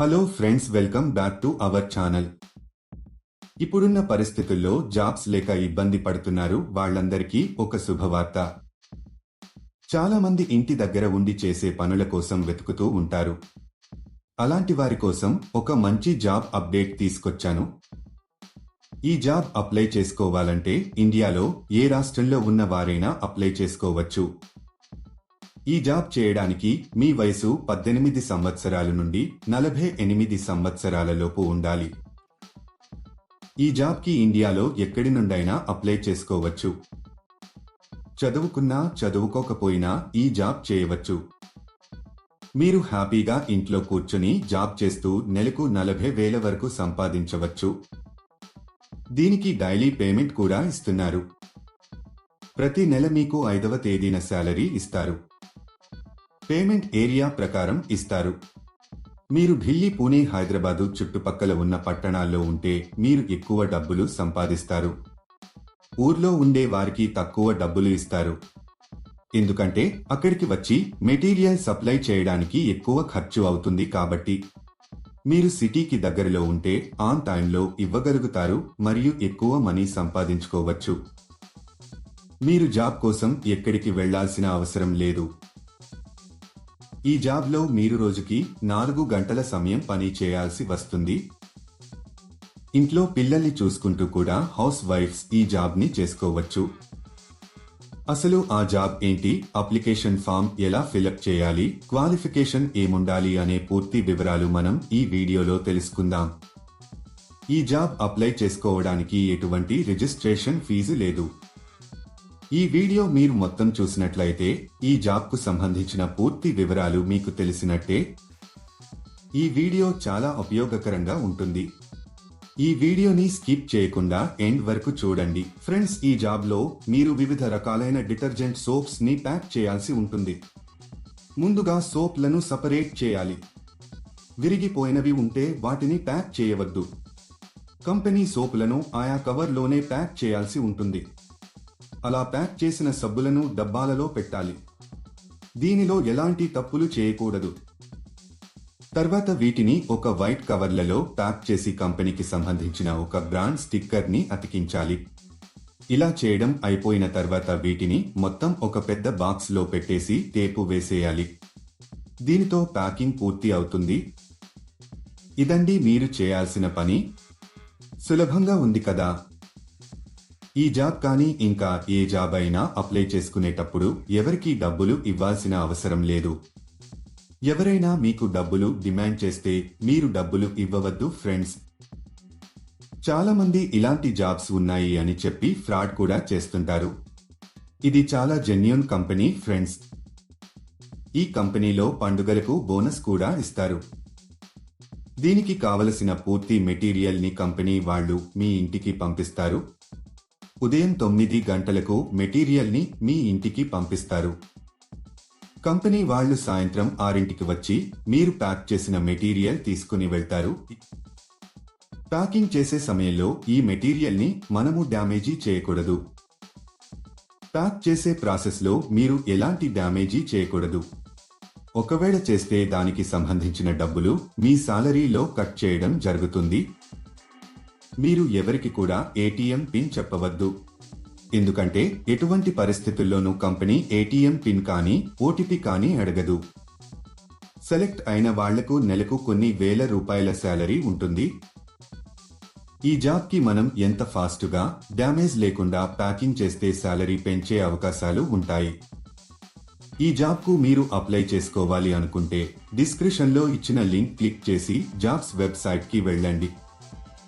Hello friends welcome back to our channel ఇప్పుడున్న పరిస్థితుల్లో jobs లేక ఇబ్బంది పడుతున్నారు వాళ్ళందరికీ ఒక శుభవార్త. చాలా మంది ఇంటి దగ్గర ఉండి చేసే పనుల కోసం వెతుకుతూ ఉంటారు. అలాంటి వారి కోసం ఒక మంచి జాబ్ అప్డేట్ తీసుకొచ్చాను. ఈ జాబ్ అప్లై చేసుకోవాలంటే ఇండియాలో ఏ రాష్ట్రంలో ఉన్న వారైనా అప్లై చేసుకోవచ్చు. ఈ జాబ్ చేయడానికి మీ వయసు పద్దెనిమిది సంవత్సరాల నుండి నలభై ఎనిమిది సంవత్సరాలలోపు ఉండాలి. ఈ జాబ్కి ఇండియాలో ఎక్కడి నుండైనా అప్లై చేసుకోవచ్చు. చదువుకున్నా చదువుకోకపోయినా ఈ జాబ్ చేయవచ్చు. మీరు హ్యాపీగా ఇంట్లో కూర్చుని జాబ్ చేస్తూ నెలకు నలభై వేల వరకు సంపాదించవచ్చు. దీనికి డైలీ పేమెంట్ కూడా ఇస్తున్నారు. ప్రతి నెల మీకు ఐదవ తేదీన శాలరీ ఇస్తారు. పేమెంట్ ఏరియా ప్రకారం ఇస్తారు. మీరు ఢిల్లీ పూణే హైదరాబాదు చుట్టుపక్కల ఉన్న పట్టణాల్లో ఉంటే మీరు ఎక్కువ డబ్బులు సంపాదిస్తారు. ఊర్లో ఉండే వారికి తక్కువ డబ్బులు ఇస్తారు. ఎందుకంటే అక్కడికి వచ్చి మెటీరియల్ సప్లై చేయడానికి ఎక్కువ ఖర్చు అవుతుంది కాబట్టి. మీరు సిటీకి దగ్గరలో ఉంటే ఆన్ టైంలో ఇవ్వగలుగుతారు మరియు ఎక్కువ మనీ సంపాదించుకోవచ్చు. మీరు జాబ్ కోసం ఎక్కడికి వెళ్ళాల్సిన అవసరం లేదు. ఈ జాబ్లో మీరు రోజుకి నాలుగు గంటల సమయం పని చేయాల్సి వస్తుంది. ఇంట్లో పిల్లల్ని చూసుకుంటూ కూడా హౌస్ వైఫ్స్ ఈ జాబ్ని చేసుకోవచ్చు. అసలు ఆ జాబ్ ఏంటి? అప్లికేషన్ ఫామ్ ఎలా ఫిలప్ చేయాలి? క్వాలిఫికేషన్ ఏముండాలి అనే పూర్తి వివరాలు మనం ఈ వీడియోలో తెలుసుకుందాం. ఈ జాబ్ అప్లై చేసుకోవడానికి ఎటువంటి రిజిస్ట్రేషన్ ఫీజు లేదు. ఈ వీడియో మీరు మొత్తం చూసినట్లయితే ఈ జాబ్కు సంబంధించిన పూర్తి వివరాలు మీకు తెలిసినట్టే. ఈ వీడియో చాలా ఉపయోగకరంగా ఉంటుంది. ఈ వీడియోని స్కిప్ చేయకుండా ఎండ్ వరకు చూడండి. ఫ్రెండ్స్ ఈ జాబ్లో మీరు వివిధ రకాలైన డిటర్జెంట్ సోప్స్ని ప్యాక్ చేయాల్సి ఉంటుంది. ముందుగా సోప్లను సపరేట్ చేయాలి. విరిగిపోయినవి ఉంటే వాటిని ప్యాక్ చేయవద్దు. కంపెనీ సోపులను ఆయా కవర్లోనే ప్యాక్ చేయాల్సి ఉంటుంది. అలా ప్యాక్ చేసిన సబ్బులను డబ్బాలలో పెట్టాలి. దీనిలో ఎలాంటి తప్పులు చేయకూడదు. తర్వాత వీటిని ఒక వైట్ కవర్లలో ప్యాక్ చేసి కంపెనీకి సంబంధించిన ఒక బ్రాండ్ స్టిక్కర్ని అతికించాలి. ఇలా చేయడం అయిపోయిన తర్వాత వీటిని మొత్తం ఒక పెద్ద బాక్స్లో పెట్టేసి టేపు వేసేయాలి. దీనితో ప్యాకింగ్ పూర్తి అవుతుంది. ఇదండి మీరు చేయాల్సిన పని. సులభంగా ఉంది కదా? ఈ జాబ్ కానీ ఇంకా ఏ జాబ్ అయినా అప్లై చేసుకునేటప్పుడు ఎవరికీ డబ్బులు ఇవ్వాల్సిన అవసరం లేదు. ఎవరైనా మీకు డబ్బులు డిమాండ్ చేస్తే మీరు డబ్బులు ఇవ్వవద్దు ఫ్రెండ్స్. చాలా మంది ఇలాంటి జాబ్స్ ఉన్నాయి అని చెప్పి ఫ్రాడ్ కూడా చేస్తుంటారు. ఇది చాలా జెన్యున్ కంపెనీ ఫ్రెండ్స్. ఈ కంపెనీలో పండుగలకు బోనస్ కూడా ఇస్తారు. దీనికి కావలసిన పూర్తి మెటీరియల్ని కంపెనీ వాళ్ళు మీ ఇంటికి పంపిస్తారు. ఉదయం తొమ్మిది గంటలకు మెటీరియల్ని మీ ఇంటికి పంపిస్తారు. కంపెనీ వాళ్ళు సాయంత్రం ఆరింటికి వచ్చి మీరు ప్యాక్ చేసిన మెటీరియల్ తీసుకుని వెళ్తారు. ప్యాకింగ్ చేసే సమయంలో ఈ మెటీరియల్ని మనము డ్యామేజీ చేయకూడదు. ప్యాక్ చేసే ప్రాసెస్లో మీరు ఎలాంటి డ్యామేజీ చేయకూడదు. ఒకవేళ చేస్తే దానికి సంబంధించిన డబ్బులు మీ సాలరీలో కట్ చేయడం జరుగుతుంది. మీరు ఎవరికి కూడా ఏటీఎం పిన్ చెప్పవద్దు. ఎందుకంటే ఎటువంటి పరిస్థితుల్లోనూ కంపెనీ ఏటీఎం పిన్ కానీ ఓటీపీ కానీ అడగదు. సెలెక్ట్ అయిన వాళ్ళకు నెలకు కొన్ని వేల రూపాయల శాలరీ ఉంటుంది. ఈ జాబ్కి మనం ఎంత ఫాస్ట్గా డ్యామేజ్ లేకుండా ప్యాకింగ్ చేస్తే శాలరీ పెంచే అవకాశాలు ఉంటాయి. ఈ జాబ్కు మీరు అప్లై చేసుకోవాలి అనుకుంటే డిస్క్రిప్షన్లో ఇచ్చిన లింక్ క్లిక్ చేసి జాబ్స్ వెబ్సైట్కి వెళ్ళండి.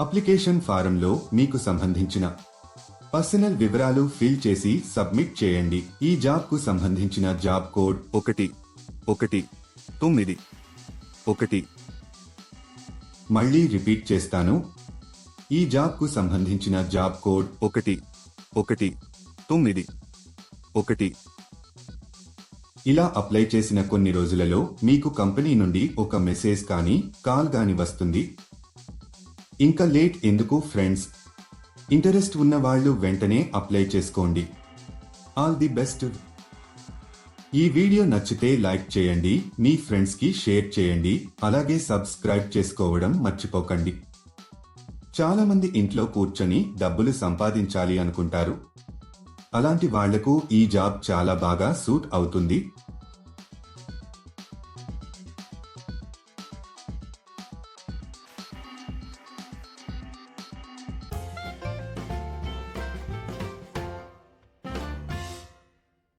అప్లికేషన్ ఫారంలో మీకు సంబంధించిన పర్సనల్ వివరాలు ఫిల్ చేసి సబ్మిట్ చేయండి. ఈ జాబ్కు సంబంధించిన జాబ్ కోడ్ ఒకటి ఒకటి తొమ్మిది ఒకటి. మళ్ళీ రిపీట్ చేస్తాను. ఈ జాబ్కు సంబంధించిన జాబ్ కోడ్ ఒకటి ఒకటి తొమ్మిది ఒకటి. ఇలా అప్లై చేసిన కొన్ని రోజులలో మీకు కంపెనీ నుండి ఒక మెసేజ్ కానీ కాల్ కానీ వస్తుంది. ఇంకా లేట్ ఎందుకు ఫ్రెండ్స్? ఇంటరెస్ట్ ఉన్న వాళ్ళు వెంటనే అప్లై చేసుకోండి. All the best. ఈ వీడియో నచ్చితే లైక్ చేయండి మీ ఫ్రెండ్స్కి షేర్ చేయండి అలాగే సబ్స్క్రైబ్ చేసుకోవడం మర్చిపోకండి. చాలామంది ఇంట్లో కూర్చొని డబ్బులు సంపాదించాలి అనుకుంటారు. అలాంటి వాళ్ళకు ఈ జాబ్ చాలా బాగా సూట్ అవుతుంది.